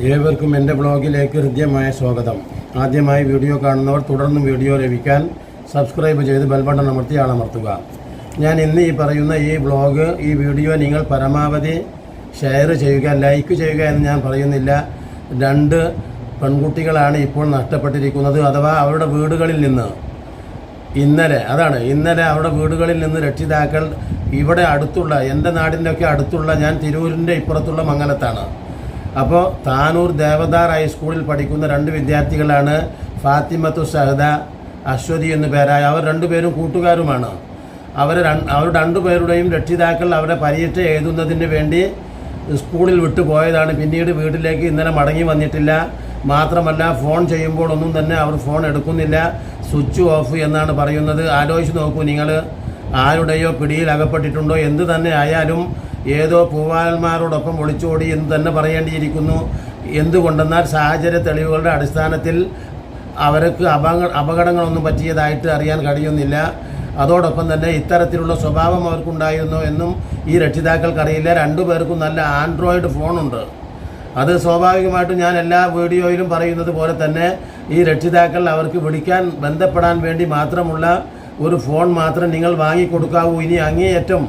ഏവർക്കും എന്റെ ബ്ലോഗിലേക്ക് ഹൃദ്യമായ സ്വാഗതം. ആദ്യമായി വീഡിയോ കാണുന്നവർ തുടർന്നും വീഡിയോ ലഭിക്കാൻ സബ്സ്ക്രൈബ് ചെയ്ത് ബെൽബട്ടൺ അമർത്തി ആളമർത്തുക. ഞാൻ ഇന്ന് ഈ പറയുന്ന ഈ ബ്ലോഗ് ഈ വീഡിയോ നിങ്ങൾ പരമാവധി ഷെയർ ചെയ്യുക ലൈക്ക് ചെയ്യുക എന്ന് ഞാൻ പറയുന്നില്ല. രണ്ട് പെൺകുട്ടികളാണ് ഇപ്പോൾ നഷ്ടപ്പെട്ടിരിക്കുന്നത്. അഥവാ അവരുടെ വീടുകളിൽ നിന്ന് ഇന്നലെ അതാണ് ഇന്നലെ അവരുടെ വീടുകളിൽ നിന്ന് രക്ഷിതാക്കൾ ഇവിടെ അടുത്തുള്ള എന്റെ നാടിന്റെയൊക്കെ അടുത്തുള്ള ഞാൻ തിരൂരിന്റെ ഇപ്പുറത്തുള്ള മംഗലത്താണ്. അപ്പോൾ താനൂർ ദേവദാർ ഹൈസ്കൂളിൽ പഠിക്കുന്ന രണ്ട് വിദ്യാർത്ഥികളാണ് ഫാത്തിമത്തു സഹദ അശ്വതി എന്നു പേരായ അവർ രണ്ടുപേരും കൂട്ടുകാരുമാണ്. അവർ അവർ രണ്ടുപേരുടെയും രക്ഷിതാക്കൾ അവരെ പരീക്ഷ എഴുതുന്നതിന് വേണ്ടി സ്കൂളിൽ വിട്ടു പോയതാണ്. പിന്നീട് വീട്ടിലേക്ക് ഇന്നലെ മടങ്ങി വന്നിട്ടില്ല. മാത്രമല്ല ഫോൺ ചെയ്യുമ്പോൾ ഒന്നും തന്നെ അവർ ഫോൺ എടുക്കുന്നില്ല. സ്വിച്ച് ഓഫ് എന്നാണ് പറയുന്നത്. ആലോചിച്ച് നോക്കൂ നിങ്ങൾ ആരുടെയോ പിടിയിൽ അകപ്പെട്ടിട്ടുണ്ടോ? എന്ത് തന്നെ ആയാലും ഏതോ പൂവാലന്മാരോടൊപ്പം ഒളിച്ചോടി എന്ന് തന്നെ പറയേണ്ടിയിരിക്കുന്നു. എന്തുകൊണ്ടെന്നാൽ സാഹചര്യ തെളിവുകളുടെ അടിസ്ഥാനത്തിൽ അവർക്ക് അപക അപകടങ്ങളൊന്നും പറ്റിയതായിട്ട് അറിയാൻ കഴിയുന്നില്ല. അതോടൊപ്പം തന്നെ ഇത്തരത്തിലുള്ള സ്വഭാവം അവർക്കുണ്ടായിരുന്നു എന്നും ഈ രക്ഷിതാക്കൾക്കറിയില്ല. രണ്ടുപേർക്കും നല്ല ആൻഡ്രോയിഡ് ഫോണുണ്ട്. അത് സ്വാഭാവികമായിട്ടും ഞാൻ എല്ലാ വീഡിയോയിലും പറയുന്നത് പോലെ തന്നെ ഈ രക്ഷിതാക്കൾ അവർക്ക് വിളിക്കാൻ ബന്ധപ്പെടാൻ വേണ്ടി മാത്രമുള്ള ഒരു ഫോൺ മാത്രം നിങ്ങൾ വാങ്ങിക്കൊടുക്കാവൂ. ഇനി അങ്ങേയറ്റം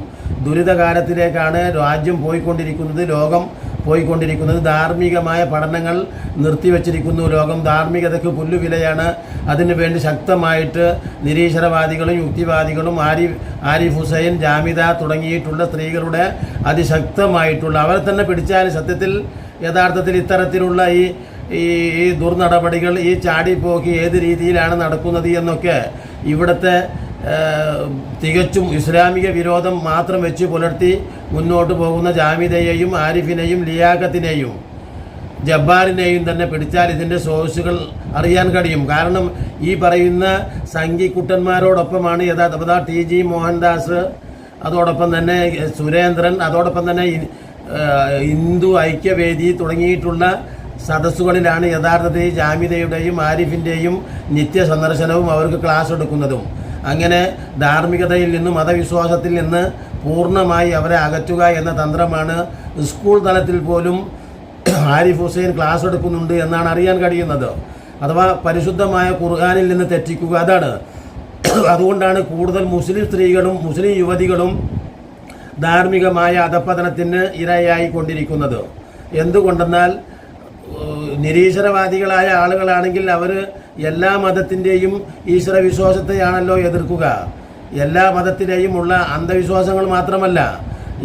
ദുരിതകാലത്തിലേക്കാണ് രാജ്യം പോയിക്കൊണ്ടിരിക്കുന്നത് ലോകം പോയിക്കൊണ്ടിരിക്കുന്നത്. ധാർമ്മികമായ പഠനങ്ങൾ നിർത്തിവച്ചിരിക്കുന്നു. ലോകം ധാർമ്മികതയ്ക്ക് പുല്ലുവിലയാണ്. അതിനുവേണ്ടി ശക്തമായിട്ട് നിരീശ്വരവാദികളും യുക്തിവാദികളും ആരി ആരിഫ് ഹുസൈൻ ജാമിദ തുടങ്ങിയിട്ടുള്ള സ്ത്രീകളുടെ അതിശക്തമായിട്ടുള്ള അവരെ തന്നെ പിടിച്ചാൽ സത്യത്തിൽ യഥാർത്ഥത്തിൽ ഇത്തരത്തിലുള്ള ഈ ഈ ഈ ദുർനടപടികൾ ഈ ചാടിപ്പോക്ക് ഏത് രീതിയിലാണ് നടക്കുന്നത് എന്നൊക്കെ ഇവിടുത്തെ തികച്ചും ഇസ്ലാമിക വിരോധം മാത്രം വെച്ച് പുലർത്തി മുന്നോട്ട് പോകുന്ന ജാമിദയെയും ആരിഫിനെയും ലിയാഖത്തിനെയും ജബ്ബാറിനെയും തന്നെ പിടിച്ചാൽ ഇതിന്റെ സോഴ്സുകൾ അറിയാൻ കഴിയും. കാരണം ഈ പറയുന്ന സംഘിക്കുട്ടന്മാരോടൊപ്പമാണ് യഥാർത്ഥ ടി ജി മോഹൻദാസ് അതോടൊപ്പം തന്നെ സുരേന്ദ്രൻ അതോടൊപ്പം തന്നെ ഹിന്ദു ഐക്യവേദി തുടങ്ങിയിട്ടുള്ള സദസ്സുകളിലാണ് യഥാർത്ഥത്തിൽ ജാമിദയുടെയും ആരിഫിന്റെയും നിത്യ സന്ദർശനവും അവർക്ക് ക്ലാസ് എടുക്കുന്നതും. അങ്ങനെ ധാർമ്മികതയിൽ നിന്ന് മതവിശ്വാസത്തിൽ നിന്ന് പൂർണമായി അവരെ അകറ്റുക എന്ന തന്ത്രമാണ് സ്കൂൾ തലത്തിൽ പോലും ആരിഫ് ഹുസൈൻ ക്ലാസ് എടുക്കുന്നുണ്ട് എന്നാണ് അറിയാൻ കഴിയുന്നത്. അഥവാ പരിശുദ്ധമായ ഖുർആാനിൽ നിന്ന് തെറ്റിക്കുക അതാണ്. അതുകൊണ്ടാണ് കൂടുതൽ മുസ്ലിം സ്ത്രീകളും മുസ്ലിം യുവതികളും ധാർമ്മികമായ അധപ്പതനത്തിന് ഇരയായിക്കൊണ്ടിരിക്കുന്നത് എന്തുകൊണ്ടെന്നാൽ നിരീശ്വരവാദികളായ ആളുകളാണെങ്കിൽ അവർ എല്ലാ മതത്തിന്റെയും ഈശ്വര വിശ്വാസത്തെയാണല്ലോ എതിർക്കുക. എല്ലാ മതത്തിലെയും ഉള്ള അന്ധവിശ്വാസങ്ങൾ മാത്രമല്ല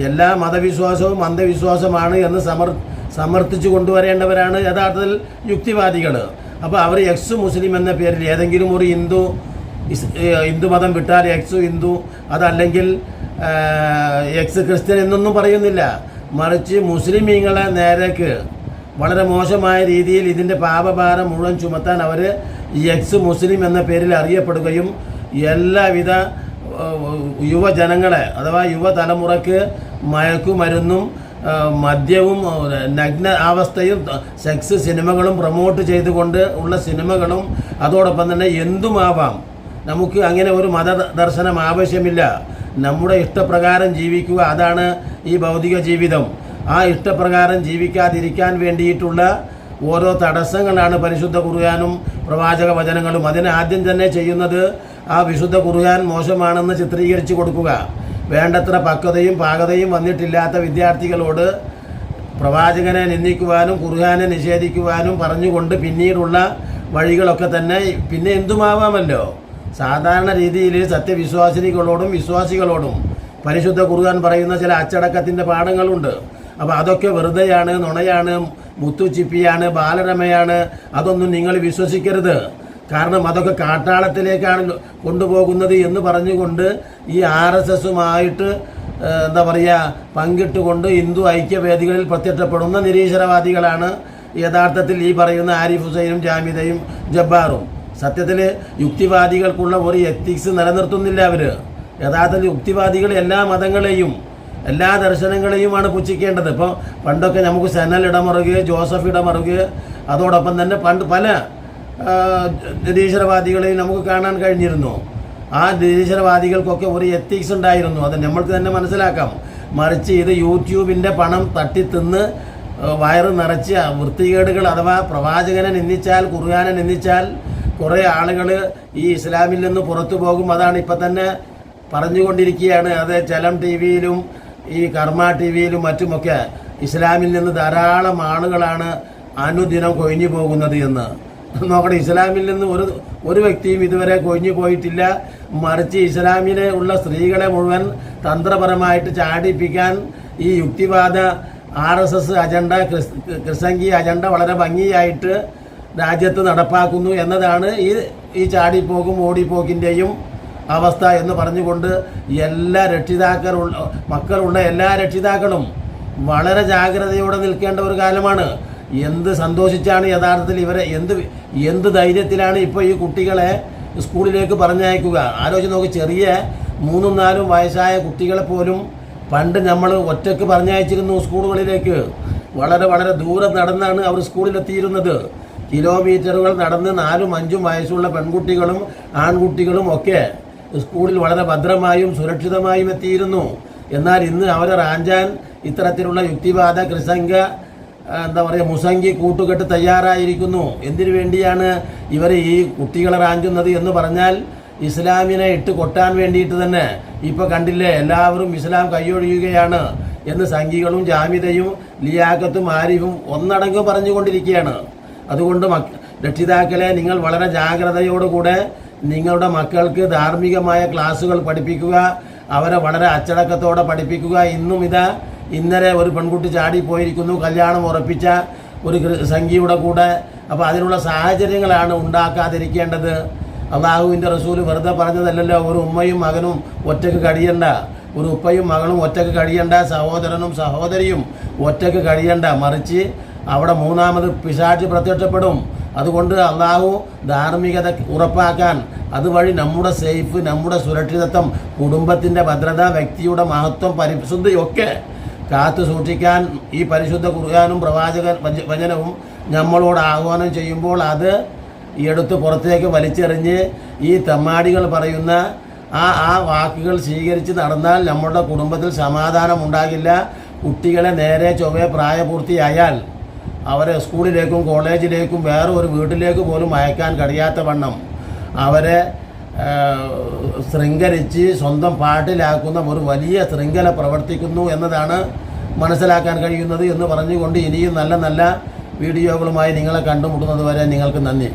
എല്ലാ മതവിശ്വാസവും അന്ധവിശ്വാസമാണ് എന്ന് സമർ സമർത്ഥിച്ചു കൊണ്ടുവരേണ്ടവരാണ് യഥാർത്ഥത്തിൽ യുക്തിവാദികൾ. അപ്പോൾ അവർ എക്സ് മുസ്ലിം എന്ന പേരിൽ ഏതെങ്കിലും ഒരു ഹിന്ദു ഹിന്ദു മതം വിട്ടാൽ എക്സ് ഹിന്ദു അതല്ലെങ്കിൽ എക്സ് ക്രിസ്ത്യൻ എന്നൊന്നും പറയുന്നില്ല. മറിച്ച് മുസ്ലിമീങ്ങളെ നേരേക്ക് വളരെ മോശമായ രീതിയിൽ ഇതിന്റെ പാപഭാരം മുഴുവൻ ചുമത്താൻ അവർ എക്സ് മുസ്ലിം എന്ന പേരിൽ അറിയപ്പെടുകയും എല്ലാവിധ യുവജനങ്ങളെ അഥവാ യുവതലമുറക്ക് മയക്കുമരുന്നും മദ്യവും നഗ്ന അവസ്ഥയും സെക്സ് സിനിമകളും പ്രൊമോട്ട് ചെയ്തുകൊണ്ട് ഉള്ള സിനിമകളും അതോടൊപ്പം തന്നെ എന്തുമാവാം? നമുക്ക് അങ്ങനെ ഒരു മത ദർശനം ആവശ്യമില്ല. നമ്മുടെ ഇഷ്ടപ്രകാരം ജീവിക്കുക അതാണ് ഈ ഭൗതിക ജീവിതം. ആ ഇഷ്ടപ്രകാരം ജീവിക്കാതിരിക്കാൻ വേണ്ടിയിട്ടുള്ള ഓരോ തടസ്സങ്ങളാണ് പരിശുദ്ധ കുറുകാനും പ്രവാചക വചനങ്ങളും. അതിന് ആദ്യം തന്നെ ചെയ്യുന്നത് ആ വിശുദ്ധ കുറുകാൻ മോശമാണെന്ന് ചിത്രീകരിച്ചു കൊടുക്കുക. വേണ്ടത്ര പക്വതയും പാകതയും വന്നിട്ടില്ലാത്ത വിദ്യാർത്ഥികളോട് പ്രവാചകനെ നിന്ദിക്കുവാനും കുറുഹാനെ നിഷേധിക്കുവാനും പറഞ്ഞുകൊണ്ട് പിന്നീടുള്ള വഴികളൊക്കെ തന്നെ പിന്നെ എന്തുമാവാമല്ലോ? സാധാരണ രീതിയിൽ സത്യവിശ്വാസിനികളോടും വിശ്വാസികളോടും പരിശുദ്ധ കുറുകാൻ പറയുന്ന ചില അച്ചടക്കത്തിന്റെ പാഠങ്ങളുണ്ട്. അപ്പോൾ അതൊക്കെ വെറുതെയാണ് നുണയാണ് മുത്തുച്ചിപ്പിയാണ് ബാലരമയാണ്. അതൊന്നും നിങ്ങൾ വിശ്വസിക്കരുത്. കാരണം അതൊക്കെ കാട്ടാളത്തിലേക്കാണ് കൊണ്ടുപോകുന്നത് എന്ന് പറഞ്ഞുകൊണ്ട് ഈ ആർ എസ് എസുമായിട്ട് എന്താ പറയുക പങ്കിട്ടുകൊണ്ട് ഹിന്ദു ഐക്യവേദികളിൽ പ്രത്യക്ഷപ്പെടുന്ന നിരീശ്വരവാദികളാണ് യഥാർത്ഥത്തിൽ ഈ പറയുന്ന ആരിഫ് ഹുസൈനും ജാമിദയും ജബ്ബാറും. സത്യത്തിൽ യുക്തിവാദികൾക്കുള്ള ഒരു എത്തിക്സ് നിലനിർത്തുന്നില്ല അവർ യഥാർത്ഥത്തിൽ യുക്തിവാദികൾ എല്ലാ മതങ്ങളെയും എല്ലാ ദർശനങ്ങളെയുമാണ് പുച്ഛിക്കേണ്ടത്. ഇപ്പോൾ പണ്ടൊക്കെ നമുക്ക് സെനൽ ഇടമറുക ജോസഫ് ഇടമറുക അതോടൊപ്പം തന്നെ പണ്ട് പല നിരീശ്വരവാദികളെയും നമുക്ക് കാണാൻ കഴിഞ്ഞിരുന്നു. ആ നിരീശ്വരവാദികൾക്കൊക്കെ ഒരു എത്തിക്സ് ഉണ്ടായിരുന്നു. അത് നമ്മൾക്ക് തന്നെ മനസ്സിലാക്കാം. മറിച്ച് ഇത് യൂട്യൂബിന്റെ പണം തട്ടിത്തിന്ന് വയറ് നിറച്ച് വൃത്തികേടുകൾ അഥവാ പ്രവാചകനെ നിന്ദിച്ചാൽ കുറുകാനെ നിന്ദിച്ചാൽ കുറേ ആളുകൾ ഈ ഇസ്ലാമിൽ നിന്ന് പുറത്തു പോകും. അതാണ് ഇപ്പം തന്നെ പറഞ്ഞുകൊണ്ടിരിക്കുകയാണ്. അത് ചലം ടി വിയിലും ഈ കർമ്മ ടി വിയിലും മറ്റുമൊക്കെ ഇസ്ലാമിൽ നിന്ന് ധാരാളം ആളുകളാണ് അനുദിനം കൊഴിഞ്ഞു പോകുന്നത് എന്ന്. നോക്കട്ടെ ഇസ്ലാമിൽ നിന്ന് ഒരു ഒരു വ്യക്തിയും ഇതുവരെ കൊഴിഞ്ഞു പോയിട്ടില്ല. മറിച്ച് ഇസ്ലാമിലെ ഉള്ള സ്ത്രീകളെ മുഴുവൻ തന്ത്രപരമായിട്ട് ചാടിപ്പിക്കാൻ ഈ യുക്തിവാദ ആർ എസ് എസ് അജണ്ട ക്രിസ് ക്രിസംഗി അജണ്ട വളരെ ഭംഗിയായിട്ട് രാജ്യത്ത് നടപ്പാക്കുന്നു എന്നതാണ് ഈ ഈ ചാടിപ്പോക്കും ഓടിപ്പോക്കിന്റെയും അവസ്ഥ എന്ന് പറഞ്ഞുകൊണ്ട് എല്ലാ രക്ഷിതാക്കളുള്ള മക്കളുള്ള എല്ലാ രക്ഷിതാക്കളും വളരെ ജാഗ്രതയോടെ നിൽക്കേണ്ട ഒരു കാലമാണ്. എന്ത് സന്തോഷിച്ചാണ് യഥാർത്ഥത്തിൽ ഇവരെ എന്ത് എന്ത് ധൈര്യത്തിലാണ് ഇപ്പോൾ ഈ കുട്ടികളെ സ്കൂളിലേക്ക് പറഞ്ഞയക്കുക? ആലോചിച്ച് നോക്കി ചെറിയ മൂന്നും നാലും വയസ്സായ കുട്ടികളെ പോലും പണ്ട് നമ്മൾ ഒറ്റയ്ക്ക് പറഞ്ഞയച്ചിരുന്നു സ്കൂളുകളിലേക്ക്. വളരെ വളരെ ദൂരം നടന്നാണ് അവർ സ്കൂളിലെത്തിയിരുന്നത്. കിലോമീറ്ററുകൾ നടന്ന് നാലും അഞ്ചും വയസ്സുള്ള പെൺകുട്ടികളും ആൺകുട്ടികളും ഒക്കെ സ്കൂളിൽ വളരെ ഭദ്രമായും സുരക്ഷിതമായും എത്തിയിരുന്നു. എന്നാൽ ഇന്ന് അവരെ റാഞ്ചാൻ ഇത്തരത്തിലുള്ള യുക്തിവാദ കൃസംഗ എന്താ പറയുക മുസംഗി കൂട്ടുകെട്ട് തയ്യാറായിരിക്കുന്നു. എന്തിനു വേണ്ടിയാണ് ഇവർ ഈ കുട്ടികളെ റാഞ്ചുന്നത് എന്ന് പറഞ്ഞാൽ ഇസ്ലാമിനെ ഇട്ട് കൊട്ടാൻ വേണ്ടിയിട്ട് തന്നെ. ഇപ്പോൾ കണ്ടില്ലേ എല്ലാവരും ഇസ്ലാം കൈയൊഴിയുകയാണ് എന്ന് സംഘികളും ജാമിതയും ലിയാക്കത്തും ആരിഫും ഒന്നടങ്കം പറഞ്ഞുകൊണ്ടിരിക്കുകയാണ്. അതുകൊണ്ട് രക്ഷിതാക്കളെ നിങ്ങൾ വളരെ ജാഗ്രതയോടുകൂടെ നിങ്ങളുടെ മക്കൾക്ക് ധാർമ്മികമായ ക്ലാസ്സുകൾ പഠിപ്പിക്കുക അവരെ വളരെ അച്ചടക്കത്തോടെ പഠിപ്പിക്കുക. ഇന്നും ഇതാ ഇന്നലെ ഒരു പെൺകുട്ടി ചാടിപ്പോയിരിക്കുന്നു കല്യാണം ഉറപ്പിച്ച ഒരു സംഖ്യയുടെ കൂടെ. അപ്പോൾ അതിനുള്ള സാഹചര്യങ്ങളാണ് ഉണ്ടാക്കാതിരിക്കേണ്ടത്. അള്ളാഹുവിന്റെ റസൂൽ വെറുതെ പറഞ്ഞതല്ലല്ലോ ഒരു ഉമ്മയും മകനും ഒറ്റയ്ക്ക് കഴിയണ്ട. ഒരു ഉപ്പയും മകളും ഒറ്റയ്ക്ക് കഴിയണ്ട സഹോദരനും സഹോദരിയും ഒറ്റയ്ക്ക് കഴിയണ്ട. മറിച്ച് അവിടെ മൂന്നാമത് പിശാച് പ്രത്യക്ഷപ്പെടും. അതുകൊണ്ട് അള്ളാഹു ധാർമ്മികത ഉറപ്പാക്കാൻ അതുവഴി നമ്മുടെ സേഫ് നമ്മുടെ സുരക്ഷിതത്വം കുടുംബത്തിന്റെ ഭദ്രത വ്യക്തിയുടെ മഹത്വം പരിശുദ്ധിയൊക്കെ കാത്തു സൂക്ഷിക്കാൻ ഈ പരിശുദ്ധ കുറുകാനും പ്രവാചക വചനവും നമ്മളോട് ആഹ്വാനം ചെയ്യുമ്പോൾ അത് എടുത്ത് പുറത്തേക്ക് വലിച്ചെറിഞ്ഞ് ഈ തെമ്മാടികൾ പറയുന്ന ആ ആ വാക്കുകൾ സ്വീകരിച്ച് നടന്നാൽ നമ്മുടെ കുടുംബത്തിൽ സമാധാനം ഉണ്ടാകില്ല. കുട്ടികളെ നേരെ ചൊവ്വേ പ്രായപൂർത്തിയായാൽ അവരെ സ്കൂളിലേക്കും കോളേജിലേക്കും വേറെ ഒരു വീട്ടിലേക്ക് പോലും അയക്കാൻ കഴിയാത്ത വണ്ണം അവരെ ശൃംഖരിച്ച് സ്വന്തം പാട്ടിലാക്കുന്ന ഒരു വലിയ ശൃംഖല പ്രവർത്തിക്കുന്നു എന്നതാണ് മനസ്സിലാക്കാൻ കഴിയുന്നത് എന്ന് പറഞ്ഞുകൊണ്ട് ഇനിയും നല്ല നല്ല വീഡിയോകളുമായി നിങ്ങളെ കണ്ടുമുട്ടുന്നത് വരെ നിങ്ങൾക്ക് നന്ദി.